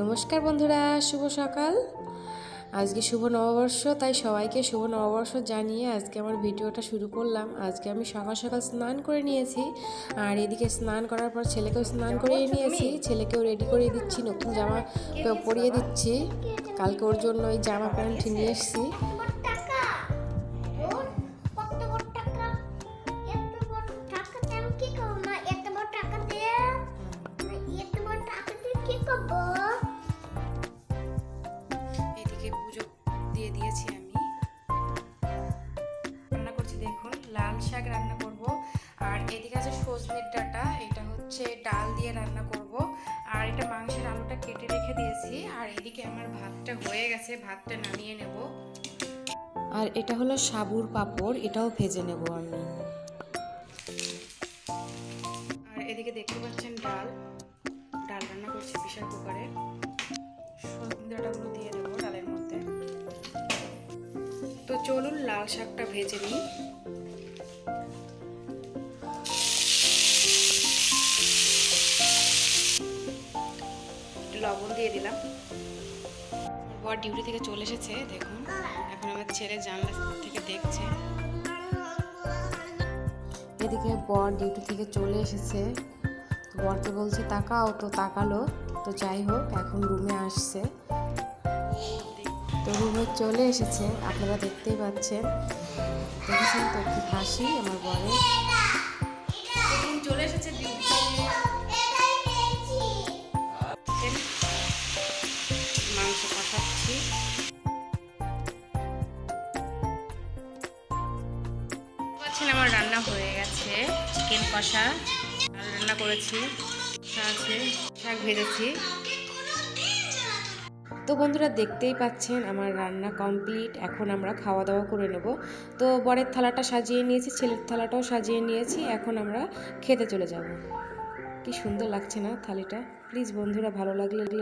নমস্কার বন্ধুরা শুভ সকাল। আজকে শুভ নববর্ষ তাই সবাইকে শুভ নববর্ষ জানিয়ে আজকে আমার ভিডিওটা শুরু করলাম। আজকে আমি সকাল সকাল স্নান করে নিয়েছি আর এদিকে স্নান করার পর ছেলেকেও স্নান করিয়ে নিয়েছি ছেলেকেও রেডি করিয়ে দিচ্ছি নতুন জামা পরিয়ে দিচ্ছি। কালকে ওর জন্য ওই জামা প্যান্ট নিয়ে এসেছি। বড় লাল শাক রান্না করব। আর এদিকে আছে সজনের ডাটা এটা হচ্ছে ডাল দিয়ে রান্না করব। আর এটা মাংসের আলুটা কেটে রেখে দিয়েছি। আর এদিকে আমার ভাতটা হয়ে গেছে ভাতটা নামিয়ে নেব। আর এটা হলো সাবুর পাপড় এটাও ভেজে নেব আমি। আর এদিকে দেখতে পাচ্ছেন ডাল। ডাল রান্না করছি প্রেশার কুকারে। ডাটাগুলো দিয়ে দেবো ডালের মধ্যে। তো চলুন লাল শাকটা ভেজে নিই। লবণ দিয়ে দিলাম। বর ডিউটি থেকে চলে এসেছে, দেখুন। এখন আমার ছেলে জানলা থেকে দেখছে। এদিকে বর ডিউটি থেকে চলে এসেছে। বর তো বলছি, তাকাও তো, তাকালো। তো যাই হোক, এখন রুমে আসছে। তো রুমে চলে এসেছে, আপনারা দেখতেই পাচ্ছেন। দেখেছেন তো কি হাসি আমার বরে আমার রান্না হয়ে গেছে। চিকেন কষা। রান্না করেছি। শাক ভেজেছি। তো বন্ধুরা দেখতেই পাচ্ছেন, আমার রান্না কমপ্লিট এখন আমরা খাওয়া দাওয়া করে নেব। তো বরের থালাটা সাজিয়ে নিয়েছি, ছেলের থালাটাও সাজিয়ে নিয়েছি। এখন আমরা খেতে চলে যাব। কি সুন্দর লাগছে না থালিটা? প্লিজ বন্ধুরা ভালো লাগলে